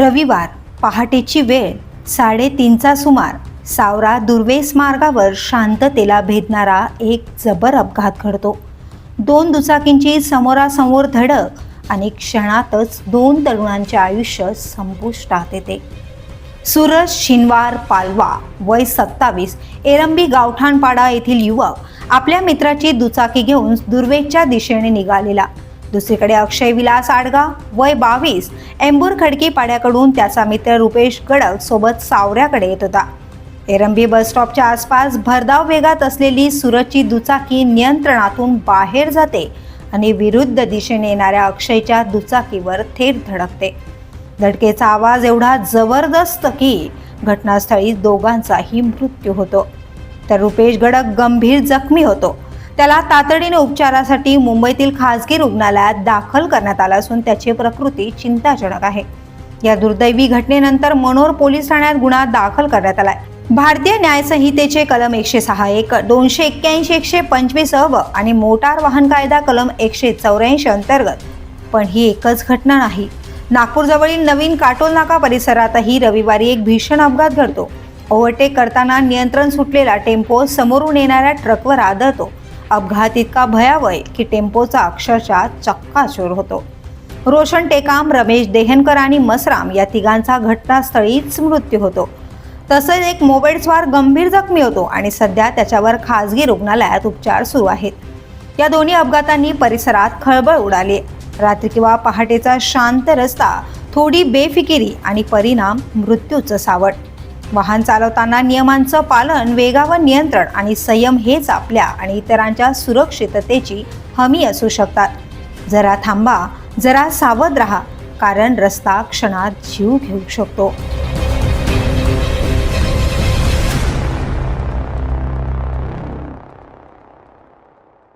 रविवार पहाटेची वेळ साडेतीनचा सुमार. सावरा दुर्वेस मार्गावर शांततेला भेदणारा एक जबर अपघात घडतो. दोन दुचाकींची समोरासमोर धडक आणि क्षणातच दोन तरुणांचे आयुष्य संपुष्टात येते. सुरज शिनवार पालवा वय सत्तावीस एरंबी गावठाणपाडा येथील युवक आपल्या मित्राची दुचाकी घेऊन दुर्वेगच्या दिशेने निघालेला. दुसरीकडे अक्षय विलास आडगा वय बावीस एंबूर खडकी पाड्याकडून त्याचा मित्र रुपेश गडक सोबत सावऱ्याकडे येत होता. एरंबी बस स्टॉपच्या आसपास भरधाव वेगात असलेली सूरजची दुचाकी नियंत्रणातून बाहेर जाते आणि विरुद्ध दिशेने येणाऱ्या अक्षयच्या दुचाकीवर थेट धडकते. धडकेचा आवाज एवढा जबरदस्त की घटनास्थळी दोघांचाही मृत्यू होतो. तर रुपेश गडक गंभीर जखमी होतो. त्याला तातडीने उपचारासाठी मुंबईतील खासगी रुग्णालयात दाखल करण्यात आला असून त्याची प्रकृती चिंताजनक आहे. या दुर्दैवी घटनेनंतर मनोर पोलीस ठाण्यात गुन्हा दाखल करण्यात आलाय. भारतीय न्यायसंहितेचे कलम एकशे सहा एक दोनशे एक्क्याऐंशी एकशे पंचवीस अव आणि मोटार वाहन कायदा कलम एकशे चौऱ्याऐंशी अंतर्गत. पण ही एकच घटना नाही. नागपूरजवळील नवीन काटोल नाका परिसरातही रविवारी एक भीषण अपघात घडतो. ओव्हरटेक करताना नियंत्रण सुटलेला टेम्पो समोरून येणाऱ्या ट्रकवर आदळतो. अपघात इतका भयावह आहे की टेम्पोचा अक्षरशः चक्काचूर होतो. रोशन टेकाम रमेश देहनकर आणि मसराम या तिघांचा घटनास्थळीच मृत्यू होतो. तसंच एक मोबेडस्वार गंभीर जखमी होतो आणि सध्या त्याच्यावर खासगी रुग्णालयात उपचार सुरू आहेत. या दोन्ही अपघातांनी परिसरात खळबळ उडाली रात्री किंवा पहाटेचा शांत रस्ता थोडी बेफिकिरी आणि परिणाम मृत्यूचं सावट. वाहन चालवताना नियमांचं पालन वेगावर नियंत्रण आणि संयम हेच आपल्या आणि इतरांच्या सुरक्षिततेची हमी असू शकतात. जरा थांबा जरा सावध राहा कारण रस्ता क्षणात जीव घेऊ शकतो.